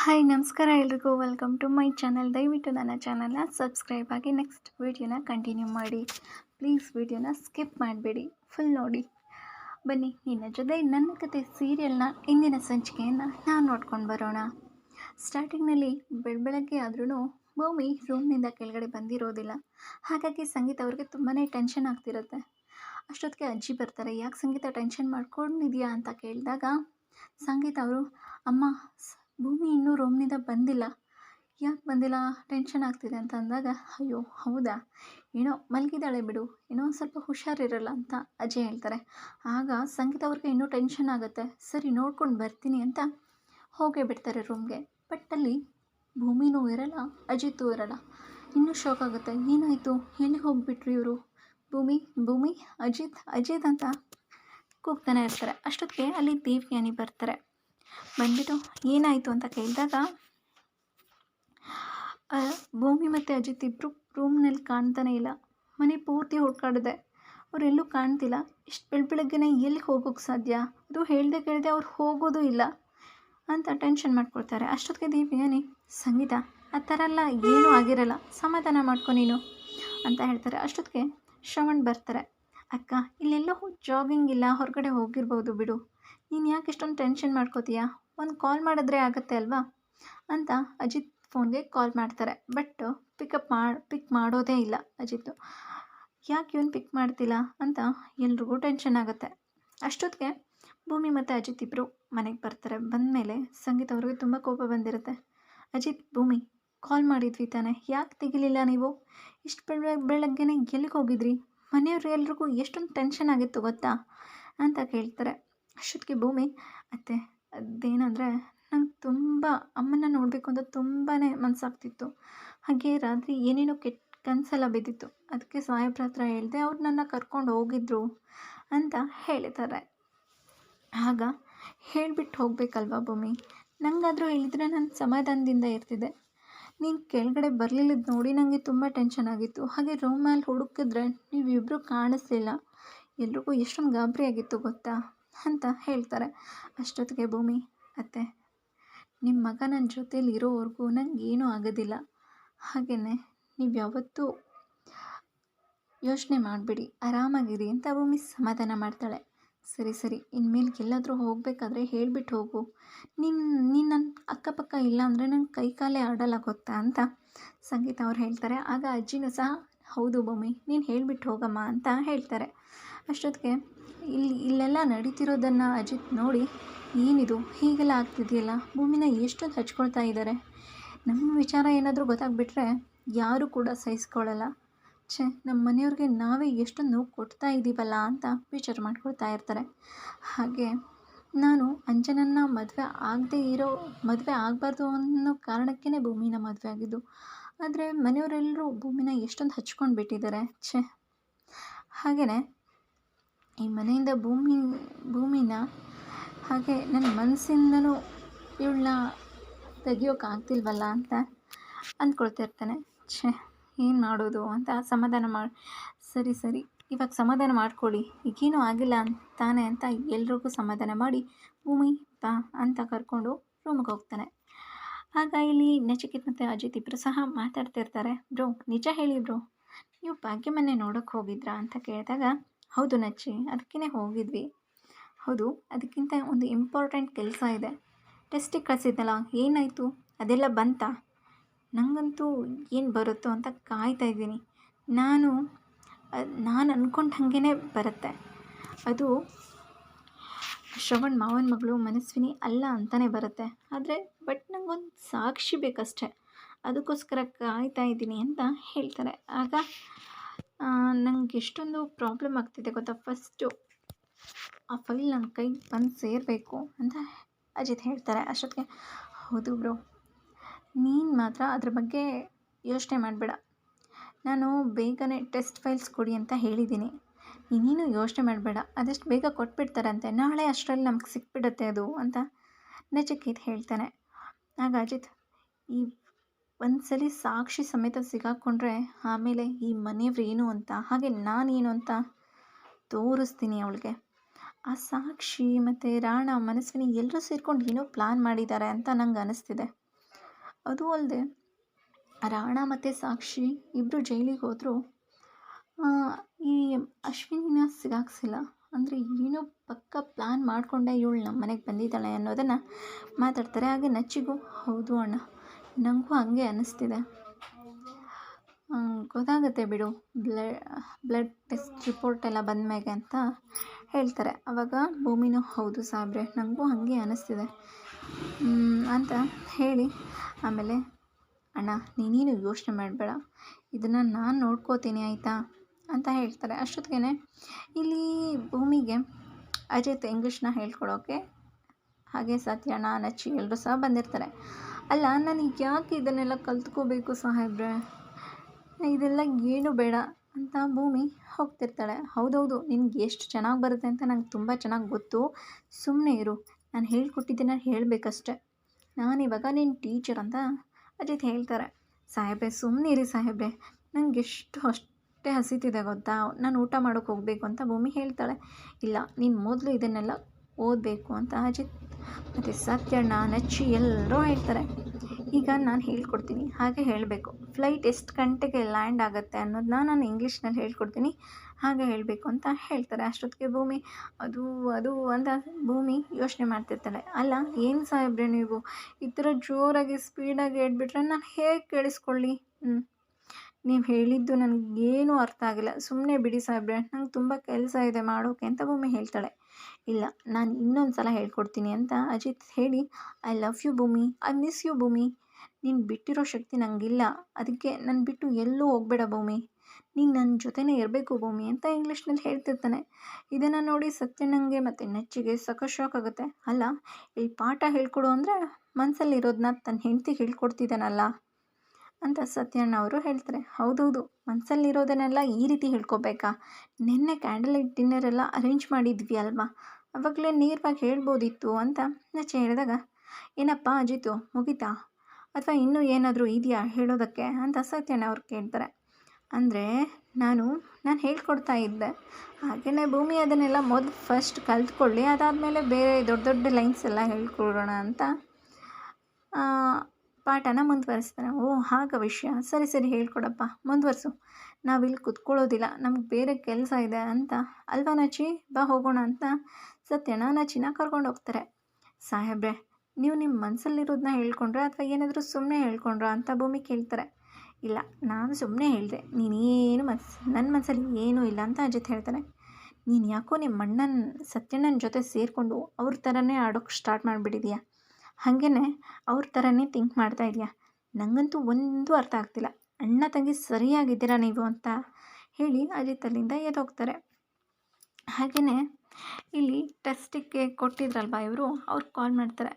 Hi, ನಮಸ್ಕಾರ ಎಲ್ರಿಗೂ. Welcome to my channel ದಯವಿಟ್ಟು ನನ್ನ ಚಾನಲ್ನ ಸಬ್ಸ್ಕ್ರೈಬ್ ಆಗಿ ನೆಕ್ಸ್ಟ್ ವೀಡಿಯೋನ ಕಂಟಿನ್ಯೂ ಮಾಡಿ. ಪ್ಲೀಸ್ ವೀಡಿಯೋನ ಸ್ಕಿಪ್ ಮಾಡಬೇಡಿ. ಫುಲ್ ನೋಡಿ. ಬನ್ನಿ, ನಿನ್ನ ಜೊತೆ ನನ್ನ ಕತೆ ಸೀರಿಯಲ್ನ ಇಂದಿನ ಸಂಚಿಕೆಯನ್ನು ನಾವು ನೋಡ್ಕೊಂಡು ಬರೋಣ. ಸ್ಟಾರ್ಟಿಂಗ್ನಲ್ಲಿ ಬೆಳಬೆಳಗ್ಗೆ ಆದ್ರೂ ಭೂಮಿ ರೂಮ್ನಿಂದ ಕೆಳಗಡೆ ಬಂದಿರೋದಿಲ್ಲ. ಹಾಗಾಗಿ ಸಂಗೀತ ಅವ್ರಿಗೆ ತುಂಬಾ ಟೆನ್ಷನ್ ಆಗ್ತಿರುತ್ತೆ. ಅಷ್ಟೊತ್ತಿಗೆ ಅಜ್ಜಿ ಬರ್ತಾರೆ. ಯಾಕೆ ಸಂಗೀತ ಟೆನ್ಷನ್ ಮಾಡ್ಕೊಂಡಿದೆಯಾ ಅಂತ ಕೇಳಿದಾಗ ಸಂಗೀತ ಅವರು, ಅಮ್ಮ ಭೂಮಿ ಇನ್ನೂ ರೂಮ್ನಿಂದ ಬಂದಿಲ್ಲ. ಯಾಕೆ ಬಂದಿಲ್ಲ? ಟೆನ್ಷನ್ ಆಗ್ತಿದೆ ಅಂತ ಅಂದಾಗ, ಅಯ್ಯೋ, ಹೌದಾ? ಏನೋ ಮಲಗಿದಾಳೆ ಬಿಡು. ಏನೋ ಒಂದು ಸ್ವಲ್ಪ ಹುಷಾರಿರಲ್ಲ ಅಂತ ಅಜ್ಜಿ ಹೇಳ್ತಾರೆ. ಆಗ ಸಂಗೀತ ಅವ್ರಿಗೆ ಇನ್ನೂ ಟೆನ್ಷನ್ ಆಗುತ್ತೆ. ಸರಿ, ನೋಡ್ಕೊಂಡು ಬರ್ತೀನಿ ಅಂತ ಹೋಗೇ ಬಿಡ್ತಾರೆ ರೂಮ್ಗೆ. ಬಟ್ ಅಲ್ಲಿ ಭೂಮಿನೂ ಇರಲ್ಲ ಅಜಿತೂ ಇರಲ್ಲ. ಇನ್ನೂ ಶಾಕ್ ಆಗುತ್ತೆ. ಏನಾಯಿತು? ಎಲ್ಲಿ ಹೋಗ್ಬಿಟ್ರು ಇವರು? ಭೂಮಿ ಭೂಮಿ, ಅಜಿತ್ ಅಜಿತ್ ಅಂತ ಕೂಗ್ತಾನೆ ಇರ್ತಾರೆ. ಅಷ್ಟೊತ್ತಿಗೆ ಅಲ್ಲಿ ದೇವ್ಯಾನಿ ಬರ್ತಾರೆ. ಬಂದ್ಬಿಟ್ಟು ಏನಾಯಿತು ಅಂತ ಕೇಳಿದಾಗ ಭೂಮಿ ಮತ್ತು ಅಜಿತ್ ಇಬ್ಬರು ರೂಮ್ನಲ್ಲಿ ಕಾಣ್ತಾನೆ ಇಲ್ಲ. ಮನೆ ಪೂರ್ತಿ ಹುಡ್ಕಾಡಿದೆ ಅವರೆಲ್ಲೂ ಕಾಣ್ತಿಲ್ಲ. ಇಷ್ಟು ಬೆಳ ಬೆಳಗ್ಗೆನೇ ಎಲ್ಲಿ ಹೋಗೋಕ್ಕೆ ಸಾಧ್ಯ? ಅದು ಹೇಳ್ದೆ ಕೇಳದೆ ಅವ್ರು ಹೋಗೋದು ಇಲ್ಲ ಅಂತ ಟೆನ್ಷನ್ ಮಾಡ್ಕೊಳ್ತಾರೆ. ಅಷ್ಟೊತ್ತಿಗೆ ದೇವ್ಯಾನಿ ಸಂಗೀತ, ಆ ಥರ ಎಲ್ಲ ಏನೂ ಆಗಿರಲ್ಲ. ಸಮಾಧಾನ ಮಾಡ್ಕೊ ನೀನು ಅಂತ ಹೇಳ್ತಾರೆ. ಅಷ್ಟೊತ್ತಿಗೆ ಶ್ರವಣ್ ಬರ್ತಾರೆ. ಅಕ್ಕ, ಇಲ್ಲೆಲ್ಲೋ ಜಾಗಿಂಗ್ ಇಲ್ಲ, ಹೊರಗಡೆ ಹೋಗಿರ್ಬೋದು ಬಿಡು. ನೀನು ಯಾಕೆ ಇಷ್ಟೊಂದು ಟೆನ್ಷನ್ ಮಾಡ್ಕೋತೀಯಾ? ಒಂದು ಕಾಲ್ ಮಾಡಿದ್ರೆ ಆಗುತ್ತೆ ಅಲ್ವಾ? ಅಂತ ಅಜಿತ್ ಫೋನ್ಗೆ ಕಾಲ್ ಮಾಡ್ತಾರೆ. ಬಟ್ ಪಿಕಪ್ ಮಾಡಿ ಪಿಕ್ ಮಾಡೋದೇ ಇಲ್ಲ ಅಜಿತ್. ಯಾಕೆ ಇವನು ಪಿಕ್ ಮಾಡ್ತಿಲ್ಲ ಅಂತ ಎಲ್ರಿಗೂ ಟೆನ್ಷನ್ ಆಗುತ್ತೆ. ಅಷ್ಟೊತ್ತಿಗೆ ಭೂಮಿ ಮತ್ತು ಅಜಿತ್ ಇಬ್ಬರು ಮನೆಗೆ ಬರ್ತಾರೆ. ಬಂದ ಮೇಲೆ ಸಂಗೀತ ಅವ್ರಿಗೆ ತುಂಬ ಕೋಪ ಬಂದಿರುತ್ತೆ. ಅಜಿತ್, ಭೂಮಿ ಕಾಲ್ ಮಾಡಿದ್ವಿ ತಾನೆ. ಯಾಕೆ ತೆಗಿಲಿಲ್ಲ ನೀವು? ಇಷ್ಟು ಬೆಳ ಬೆಳಗ್ಗೆನೆ ಎಲ್ಲಿಗೆ ಹೋಗಿದ್ರಿ? ಮನೆಯವ್ರು ಎಲ್ರಿಗೂ ಎಷ್ಟೊಂದು ಟೆನ್ಷನ್ ಆಗಿತ್ತು ಗೊತ್ತಾ? ಅಂತ ಕೇಳ್ತಾರೆ. ಅಷ್ಟೊತ್ತಿಗೆ ಭೂಮಿ, ಅತ್ತೆ, ಅದೇನಂದರೆ ನಂಗೆ ತುಂಬ ಅಮ್ಮನ ನೋಡಬೇಕು ಅಂತ ತುಂಬಾ ಮನಸ್ಸಾಗ್ತಿತ್ತು ಹಾಗೆ ರಾತ್ರಿ ಏನೇನೋ ಕೆಟ್ಟ ಕನಸೆಲ್ಲ ಬಿದ್ದಿತ್ತು. ಅದಕ್ಕೆ ಸಾಹೇಬ್ರ ಹತ್ರ ಹೇಳಿದೆ ಅವ್ರು ನನ್ನ ಕರ್ಕೊಂಡು ಹೋಗಿದ್ರು ಅಂತ ಹೇಳ್ತಾರೆ ಆಗ ಹೇಳಿಬಿಟ್ಟು ಹೋಗಬೇಕಲ್ವಾ ಭೂಮಿ? ನಂಗಾದರೂ ಹೇಳಿದರೆ ನಾನು ಸಮಾಧಾನದಿಂದ ಇರ್ತಿದ್ದೆ. ನೀನು ಕೆಳಗಡೆ ಬರಲಿಲ್ಲದ ನೋಡಿ ನನಗೆ ತುಂಬ ಟೆನ್ಷನ್ ಆಗಿತ್ತು. ಹಾಗೆ ರೂಮಲ್ಲಿ ಹುಡುಕಿದ್ರೆ ನೀವಿಬ್ಬರು ಕಾಣಿಸ್ಲಿಲ್ಲ. ಎಲ್ರಿಗೂ ಎಷ್ಟೊಂದು ಗಾಬರಿ ಆಗಿತ್ತು ಗೊತ್ತಾ? ಅಂತ ಹೇಳ್ತಾರೆ ಅಷ್ಟೊತ್ತಿಗೆ ಭೂಮಿ, ಅತ್ತೆ ನಿಮ್ಮ ಮಗ ನನ್ನ ಜೊತೇಲಿ ಇರೋವರೆಗೂ ನಂಗೆ ಏನೂ ಆಗೋದಿಲ್ಲ. ಹಾಗೆಯೇ ನೀವು ಯಾವತ್ತೂ ಯೋಚನೆ ಮಾಡಬೇಡಿ. ಆರಾಮಾಗಿರಿ ಅಂತ ಭೂಮಿ ಸಮಾಧಾನ ಮಾಡ್ತಾಳೆ. ಸರಿ ಸರಿ. ಇನ್ಮೇಲೆ ಎಲ್ಲಾದರೂ ಹೋಗಬೇಕಾದ್ರೆ ಹೇಳಿಬಿಟ್ಟು ಹೋಗು. ನಿನ್ನ ನೀನು ನನ್ನ ಅಕ್ಕಪಕ್ಕ ಇಲ್ಲ ಅಂದರೆ ನನ್ನ ಕೈ ಕಾಲೇ ಆಡಲ್ಲ ಗೊತ್ತಾ ಅಂತ ಸಂಗೀತ ಅವ್ರು ಹೇಳ್ತಾರೆ. ಆಗ ಅಜ್ಜಿನೂ ಸಹ, ಹೌದು ಭೂಮಿ ನೀನು ಹೇಳಿಬಿಟ್ಟು ಹೋಗಮ್ಮ ಅಂತ ಹೇಳ್ತಾರೆ. ಅಷ್ಟೊತ್ತಿಗೆ ಇಲ್ಲಿ, ಇಲ್ಲೆಲ್ಲ ನಡೀತಿರೋದನ್ನು ಅಜಿತ್ ನೋಡಿ, ಏನಿದು? ಹೀಗೆಲ್ಲ ಆಗ್ತಿದೆಯಲ್ಲ? ಭೂಮಿನ ಎಷ್ಟೊಂದು ಹಚ್ಕೊಳ್ತಾ ಇದ್ದಾರೆ ನಮ್ಮ ವಿಚಾರ ಏನಾದರೂ ಗೊತ್ತಾಗ್ಬಿಟ್ರೆ ಯಾರೂ ಕೂಡ ಸಹಿಸ್ಕೊಳ್ಳಲ್ಲ ಛೇ ನಮ್ಮ ಮನೆಯವ್ರಿಗೆ ನಾವೇ ಎಷ್ಟೊಂದು ನೋವು ಕೊಡ್ತಾ ಇದ್ದೀವಲ್ಲ ಅಂತ ವಿಚಾರ ಮಾಡ್ಕೊಳ್ತಾ ಇರ್ತಾರೆ. ಹಾಗೆ ನಾನು ಅಂಜನನ್ನ ಮದುವೆ ಆಗದೆ ಇರೋ, ಮದುವೆ ಆಗಬಾರ್ದು ಅನ್ನೋ ಕಾರಣಕ್ಕೇ ಭೂಮಿನ ಮದುವೆ ಆಗಿದ್ದು. ಆದರೆ ಮನೆಯವರೆಲ್ಲರೂ ಭೂಮಿನ ಎಷ್ಟೊಂದು ಹಚ್ಕೊಂಡು ಬಿಟ್ಟಿದ್ದಾರೆ ಛೇ. ಹಾಗೆಯೇ ಈ ಮನೆಯಿಂದ ಭೂಮಿ, ಭೂಮಿನ ಹಾಗೆ ನನ್ನ ಮನಸ್ಸಿಂದನೂ ಇವಳನ್ನ ತೆಗಿಯೋಕ್ಕಾಗ್ತಿಲ್ವಲ್ಲ ಅಂತ ಅಂದ್ಕೊಳ್ತಿರ್ತಾನೆ ಛೇ. ಏನು ಮಾಡೋದು ಅಂತ ಸಮಾಧಾನ ಮಾಡಿ, ಸರಿ ಸರಿ, ಇವಾಗ ಸಮಾಧಾನ ಮಾಡ್ಕೊಳ್ಳಿ. ಈಗೇನೂ ಆಗಿಲ್ಲ ಅಂತಾನೆ ಅಂತ ಎಲ್ರಿಗೂ ಸಮಾಧಾನ ಮಾಡಿ ಭೂಮಿ ಬಾ ಅಂತ ಕರ್ಕೊಂಡು ರೂಮಿಗೆ ಹೋಗ್ತಾನೆ. ಆಗ ಇಲ್ಲಿ ನಚಿಕಿತ್ ಮತ್ತು ಅಜಿತ್ ಇಬ್ಬರು ಸಹ ಮಾತಾಡ್ತಿರ್ತಾರೆ. ಬ್ರೋ, ನಿಜ ಹೇಳಿ ಬ್ರೋ, ನೀವು ಭಾಗ್ಯ ಮನೆ ನೋಡೋಕ್ಕೆ ಹೋಗಿದ್ರಾ ಅಂತ ಕೇಳಿದಾಗ, ಹೌದು ನಚ್ಚಿ ಅದಕ್ಕೇ ಹೋಗಿದ್ವಿ. ಹೌದು, ಅದಕ್ಕಿಂತ ಒಂದು ಇಂಪಾರ್ಟೆಂಟ್ ಕೆಲಸ ಇದೆ. ಟೆಸ್ಟಿಗೆ ಕಳಿಸಿದ್ನಲ್ಲ, ಏನಾಯಿತು? ಅದೆಲ್ಲ ಬಂತಾ? ನನಗಂತೂ ಏನು ಬರುತ್ತೋ ಅಂತ ಕಾಯ್ತಾ ಇದ್ದೀನಿ. ನಾನು ನಾನು ಅನ್ಕೊಂಡ ಹಾಗೇ ಬರುತ್ತೆ. ಅದು ಶ್ರವಣ್ ಮಾವನ ಮಗಳು ಮನಸ್ವಿನಿ ಅಲ್ಲ ಅಂತಲೇ ಬರುತ್ತೆ. ಆದರೆ ಬಟ್ ನನಗೊಂದು ಸಾಕ್ಷಿ ಬೇಕಷ್ಟೆ. ಅದಕ್ಕೋಸ್ಕರ ಕಾಯ್ತಾ ಇದ್ದೀನಿ ಅಂತ ಹೇಳ್ತಾರೆ. ಆಗ ನನಗೆ ಎಷ್ಟೊಂದು ಪ್ರಾಬ್ಲಮ್ ಆಗ್ತಿದೆ ಗೊತ್ತಾ? ಫಸ್ಟು ಆ ಫೈಲ್ ನನ್ನ ಕೈಗೆ ಬಂದು ಸೇರಬೇಕು ಅಂತ ಅಜಿತ್ ಹೇಳ್ತಾರೆ ಅಷ್ಟೊತ್ತಿಗೆ. ಹೌದು ಬ್ರೋ ನೀನು ಮಾತ್ರ ಅದ್ರ ಬಗ್ಗೆ ಯೋಚನೆ ಮಾಡಬೇಡ. ನಾನು ಬೇಗನೆ ಟೆಸ್ಟ್ ಫೈಲ್ಸ್ ಕೊಡಿ ಅಂತ ಹೇಳಿದ್ದೀನಿ. ನೀನು ಯೋಚನೆ ಮಾಡಬೇಡ. ಅದೆಷ್ಟು ಬೇಗ ಕೊಟ್ಬಿಡ್ತಾರಂತೆ. ನಾಳೆ ಅಷ್ಟರಲ್ಲಿ ನಮ್ಗೆ ಸಿಕ್ಬಿಡುತ್ತೆ ಅದು ಅಂತ ನಚಿಕೇತ್ ಹೇಳ್ತಾನೆ. ಆಗ ಅಜಿತ್, ಈ ಒಂದ್ಸಲಿ ಸಾಕ್ಷಿ ಸಮೇತ ಸಿಗಾಕೊಂಡ್ರೆ ಆಮೇಲೆ ಈ ಮನೆಯವ್ರು ಏನು ಅಂತ, ಹಾಗೆ ನಾನೇನು ಅಂತ ತೋರಿಸ್ತೀನಿ ಅವಳಿಗೆ. ಆ ಸಾಕ್ಷಿ ಮತ್ತು ರಾಣ, ಮನಸ್ವಿನಿ ಎಲ್ಲರೂ ಸೇರ್ಕೊಂಡು ಏನೋ ಪ್ಲ್ಯಾನ್ ಮಾಡಿದ್ದಾರೆ ಅಂತ ನಂಗೆ ಅನಿಸ್ತಿದೆ. ಅದು ಅಲ್ಲದೆ ರಾಣ ಮತ್ತು ಸಾಕ್ಷಿ ಇಬ್ಬರು ಜೈಲಿಗೆ ಹೋದರೂ. ಈ ಅಶ್ವಿನಿನ ಸಿಗಾಕ್ಸಿಲ್ಲ. ಅಂದರೆ ಏನೋ ಪಕ್ಕ ಪ್ಲ್ಯಾನ್ ಮಾಡಿಕೊಂಡೆ ಇವಳು ನಮ್ಮ ಮನೆಗೆ ಬಂದಿದ್ದಾಳೆ ಅನ್ನೋದನ್ನು ಮಾತಾಡ್ತಾರೆ. ಹಾಗೆ ನಚ್ಚಿಗೂ ಹೌದು ಅಣ್ಣ ನನಗೂ ಹಾಗೆ ಅನ್ನಿಸ್ತಿದೆ ಗೊತ್ತಾಗುತ್ತೆ ಬಿಡು ಬ್ಲಡ್ ಬ್ಲಡ್ ಟೆಸ್ಟ್ ರಿಪೋರ್ಟ್ ಎಲ್ಲ ಬಂದಮೇಲೆ ಅಂತ ಹೇಳ್ತಾರೆ. ಆವಾಗ ಭೂಮಿನೂ, ಹೌದು ಸಾಬ್ರೆ ನನಗೂ ಹಾಗೆ ಅನ್ನಿಸ್ತಿದೆ ಅಂತ ಹೇಳಿ ಆಮೇಲೆ, ಅಣ್ಣ, ನೀನೇನು ಯೋಚನೆ ಮಾಡಬೇಡ. ಇದನ್ನು ನಾನು ನೋಡ್ಕೋತೀನಿ, ಆಯಿತಾ? ಅಂತ ಹೇಳ್ತಾರೆ. ಅಷ್ಟೊತ್ತಿಗೆ ಇಲ್ಲಿ ಭೂಮಿಗೆ ಅಜಿತ್ ಇಂಗ್ಲೀಷ್ನ ಹೇಳ್ಕೊಡೋಕೆ ಹಾಗೆ ಸತ್ಯಣ್ಣ ನಚ್ಚಿ ಎಲ್ಲರೂ ಸಹ ಬಂದಿರ್ತಾರೆ. ಅಲ್ಲ, ನಾನು ಯಾಕೆ ಇದನ್ನೆಲ್ಲ ಕಲ್ತ್ಕೋಬೇಕು ಸಾಹೇಬ್ರೆ? ಇದೆಲ್ಲ ಏನು ಬೇಡ? ಅಂತ ಭೂಮಿ ಹೋಗ್ತಿರ್ತಾಳೆ. ಹೌದೌದು, ನಿನಗೆ ಎಷ್ಟು ಚೆನ್ನಾಗಿ ಬರುತ್ತೆ ಅಂತ ನಂಗೆ ತುಂಬ ಚೆನ್ನಾಗಿ ಗೊತ್ತು. ಸುಮ್ಮನೆ ಇರು. ನಾನು ಹೇಳ್ಕೊಟ್ಟಿದ್ದನ್ನು ಹೇಳಬೇಕಷ್ಟೆ. ನಾನಿವಾಗ ನಿನ್ನ ಟೀಚರ್ ಅಂತ ಅಜಿತ್ ಹೇಳ್ತಾರೆ. ಸಾಹೇಬ್ರೆ ಸುಮ್ಮನೆ ಇರಿ ಸಾಹೇಬ್ರೆ. ನಂಗೆ ಎಷ್ಟು ಅಷ್ಟೇ ಹಸಿತಿದೆ ಗೊತ್ತಾ? ನಾನು ಊಟ ಮಾಡೋಕೆ ಹೋಗಬೇಕು ಅಂತ ಭೂಮಿ ಹೇಳ್ತಾಳೆ. ಇಲ್ಲ, ನೀನು ಮೊದಲು ಇದನ್ನೆಲ್ಲ ಓದಬೇಕು ಅಂತ ಅಜಿತ್. ಮತ್ತು ಸತ್ಯಣ್ಣ, ನಚ್ಚಿ ಎಲ್ಲರೂ ಹೇಳ್ತಾರೆ. ಈಗ ನಾನು ಹೇಳ್ಕೊಡ್ತೀನಿ. ಹಾಗೆ ಹೇಳಬೇಕು. ಫ್ಲೈಟ್ ಎಷ್ಟು ಗಂಟೆಗೆ ಲ್ಯಾಂಡ್ ಆಗುತ್ತೆ ಅನ್ನೋದನ್ನ ನಾನು ಇಂಗ್ಲೀಷ್ನಲ್ಲಿ ಹೇಳ್ಕೊಡ್ತೀನಿ. ಹಾಗೆ ಹೇಳಬೇಕು ಅಂತ ಹೇಳ್ತಾರೆ. ಅಷ್ಟೊತ್ತಿಗೆ ಭೂಮಿ ಅದು ಅದು ಅಂತ ಭೂಮಿ ಯೋಚನೆ ಮಾಡ್ತಿರ್ತಾಳೆ ಅಲ್ಲ, ಏನು ಸಾಹೇಬ್ರೆ ನೀವು? ಈ ಥರ ಜೋರಾಗಿ ಸ್ಪೀಡಾಗಿ ಹೇಳ್ಬಿಟ್ರೆ ನಾನು ಹೇಗೆ ಕೇಳಿಸ್ಕೊಳ್ಳಿ? ನೀವು ಹೇಳಿದ್ದು ನನಗೇನು ಅರ್ಥ ಆಗಿಲ್ಲ. ಸುಮ್ಮನೆ ಬಿಡಿ ಸಾಹೇಬ್ರೆ, ನಂಗೆ ತುಂಬ ಕೆಲಸ ಇದೆ ಮಾಡೋಕೆ ಅಂತ ಭೂಮಿ ಹೇಳ್ತಾಳೆ. ಇಲ್ಲ, ನಾನು ಇನ್ನೊಂದು ಸಲ ಹೇಳ್ಕೊಡ್ತೀನಿ ಅಂತ ಅಜಿತ್ ಹೇಳಿ I love you Bhoomi I miss you Bhoomi. ನೀನು ಬಿಟ್ಟಿರೋ ಶಕ್ತಿ ನನಗಿಲ್ಲ ಅದಕ್ಕೆ ನಾನು ಬಿಟ್ಟು ಎಲ್ಲೂ ಹೋಗಬೇಡ ಭೂಮಿ. ನೀನು ನನ್ನ ಜೊತೆನೇ ಇರಬೇಕು ಭೂಮಿ ಅಂತ ಇಂಗ್ಲೀಷ್ನಲ್ಲಿ ಹೇಳ್ತಿರ್ತಾನೆ. ಇದನ್ನು ನೋಡಿ ಸತ್ಯನಂಗೆ ಮತ್ತು ನೆಚ್ಚಿಗೆ ಸಖತ್ ಶಾಕ್ ಆಗುತ್ತೆ. ಅಲ್ಲ ಈ ಪಾಠ ಹೇಳ್ಕೊಡು ಅಂದರೆ ಮನಸ್ಸಲ್ಲಿರೋದನ್ನ ತನ್ನ ಹೆಂಡತಿ ಹೇಳ್ಕೊಡ್ತಿದ್ದಾನಲ್ಲ ಅಂತ ಸತ್ಯಣ್ಣ ಅವರು ಹೇಳ್ತಾರೆ. ಹೌದೌದು ಮನಸ್ಸಲ್ಲಿರೋದನ್ನೆಲ್ಲ ಈ ರೀತಿ ಹೇಳ್ಕೊಬೇಕಾ? ನಿನ್ನೆ ಕ್ಯಾಂಡಲ್ ಲೈಟ್ ಡಿನ್ನರ್ ಎಲ್ಲ ಅರೇಂಜ್ ಮಾಡಿದ್ವಿ ಅಲ್ವಾ? ಅವಾಗಲೇ ನೇರವಾಗಿ ಹೇಳ್ಬೋದಿತ್ತು ಅಂತ ನಚ್ಚೆ ಹೇಳಿದಾಗ, ಏನಪ್ಪ ಅಜಿತು, ಮುಗಿತಾ? ಅಥವಾ ಇನ್ನೂ ಏನಾದರೂ ಇದೆಯಾ ಹೇಳೋದಕ್ಕೆ ಅಂತ ಸತ್ಯಣ್ಣ ಅವ್ರು ಕೇಳ್ತಾರೆ. ಅಂದರೆ ನಾನು ನಾನು ಹೇಳ್ಕೊಡ್ತಾ ಇದ್ದೆ. ಹಾಗೆಯೇ ಭೂಮಿ ಅದನ್ನೆಲ್ಲ ಮೊದಲು ಫಸ್ಟ್ ಕಲ್ತ್ಕೊಳ್ಳಿ, ಅದಾದಮೇಲೆ ಬೇರೆ ದೊಡ್ಡ ದೊಡ್ಡ ಲೈನ್ಸ್ ಎಲ್ಲ ಹೇಳ್ಕೊಡೋಣ ಅಂತ ಪಾಠನ ಮುಂದುವರಿಸ್ತಾರೆ ಓ, ಹಾಗ ವಿಷಯ. ಸರಿ ಸರಿ, ಹೇಳ್ಕೊಡಪ್ಪ. ಮುಂದುವರಿಸು. ನಾವಿಲ್ಲಿ ಕುತ್ಕೊಳ್ಳೋದಿಲ್ಲ. ನಮ್ಗೆ ಬೇರೆ ಕೆಲಸ ಇದೆ ಅಂತ. ಅಲ್ವಾ ನಚಿ? ಬಾ, ಹೋಗೋಣ ಅಂತ ಸತ್ಯನ ನಚಿನ ಕರ್ಕೊಂಡು ಹೋಗ್ತಾರೆ. ಸಾಹೇಬ್ರೆ, ನೀವು ನಿಮ್ಮ ಮನಸ್ಸಲ್ಲಿರೋದನ್ನ ಹೇಳ್ಕೊಂಡ್ರೆ ಅಥವಾ ಏನಾದರೂ ಸುಮ್ಮನೆ ಹೇಳ್ಕೊಂಡ್ರ ಅಂತ ಭೂಮಿ ಕೇಳ್ತಾರೆ. ಇಲ್ಲ, ನಾನು ಸುಮ್ಮನೆ ಹೇಳಿದೆ, ನೀನೇನು ಮನ್ಸ್ ನನ್ನ ಮನಸ್ಸಲ್ಲಿ ಏನೂ ಇಲ್ಲ ಅಂತ ಅಜಿತ್ ಹೇಳ್ತಾನೆ. ನೀನು ಯಾಕೋ ನಿಮ್ಮ ಅಣ್ಣನ, ಸತ್ಯಣ್ಣನ ಜೊತೆ ಸೇರಿಕೊಂಡು ಅವ್ರ ಥರನೇ ಆಡೋಕ್ಕೆ ಸ್ಟಾರ್ಟ್ ಮಾಡಿಬಿಟ್ಟಿದೀಯ? ಹಾಗೇ ಅವ್ರ ಥರನೇ ಥಿಂಕ್ ಮಾಡ್ತಾ ಇದೆಯಾ? ನನಗಂತೂ ಒಂದು ಅರ್ಥ ಆಗ್ತಿಲ್ಲ. ಅಣ್ಣ ತಂಗಿ ಸರಿಯಾಗಿದ್ದೀರಾ ನೀವು ಅಂತ ಹೇಳಿ ಅಜಿತ್ ಅಲ್ಲಿಂದ ಎದ್ದೋಗ್ತಾರೆ. ಹಾಗೆಯೇ ಇಲ್ಲಿ ಟೆಸ್ಟಿಗೆ ಕೊಟ್ಟಿದ್ರಲ್ವ ಇವರು? ಅವ್ರು ಕಾಲ್ ಮಾಡ್ತಾರೆ.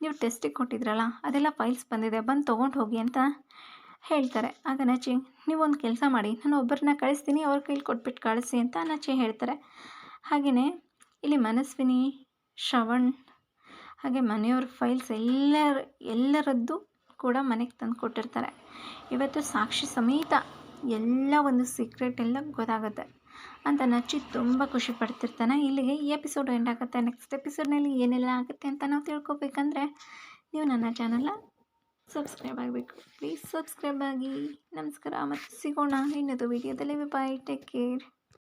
ನೀವು ಟೆಸ್ಟಿಗೆ ಕೊಟ್ಟಿದ್ರಲ್ಲ, ಅದೆಲ್ಲ ಫೈಲ್ಸ್ ಬಂದಿದೆ, ಬಂದು ತೊಗೊಂಡು ಹೋಗಿ ಅಂತ ಹೇಳ್ತಾರೆ. ಆಗ ನಚಿ, ನೀವೊಂದು ಕೆಲಸ ಮಾಡಿ, ನಾನು ಒಬ್ಬರನ್ನ ಕಳಿಸ್ತೀನಿ, ಅವ್ರ ಕೈಲಿ ಕೊಟ್ಬಿಟ್ಟು ಕಳಿಸಿ ಅಂತ ನಚಿ ಹೇಳ್ತಾರೆ. ಹಾಗೆಯೇ ಇಲ್ಲಿ ಮನಸ್ವಿನಿ, ಶ್ರವಣ್, ಹಾಗೆ ಮನೆಯವ್ರ ಫೈಲ್ಸ್ ಎಲ್ಲರ, ಎಲ್ಲರದ್ದು ಕೂಡ ಮನೆಗೆ ತಂದು ಕೊಟ್ಟಿರ್ತಾರೆ. ಇವತ್ತು ಸಾಕ್ಷಿ ಸಮೇತ ಎಲ್ಲ ಒಂದು ಸೀಕ್ರೆಟ್ ಎಲ್ಲ ಗೊತ್ತಾಗುತ್ತೆ ಅಂತ ನಚ್ಚಿ ತುಂಬ ಖುಷಿ ಪಡ್ತಿರ್ತಾನೆ. ಇಲ್ಲಿಗೆ ಈ ಎಪಿಸೋಡ್ ಎಂಡ್ ಆಗುತ್ತೆ. ನೆಕ್ಸ್ಟ್ ಎಪಿಸೋಡ್ನಲ್ಲಿ ಏನೆಲ್ಲ ಆಗುತ್ತೆ ಅಂತ ನಾವು ತಿಳ್ಕೊಬೇಕಂದ್ರೆ, ನೀವು ನನ್ನ ಚಾನಲ್ನ ಸಬ್ಸ್ಕ್ರೈಬ್ ಆಗಬೇಕು. ಪ್ಲೀಸ್ ಸಬ್ಸ್ಕ್ರೈಬ್ ಆಗಿ. ನಮಸ್ಕಾರ. ಮತ್ತು ಸಿಗೋಣ ಇನ್ನೊಂದು ವೀಡಿಯೋದಲ್ಲಿ ಬಾಯ್ ಟೇಕ್ ಕೇರ್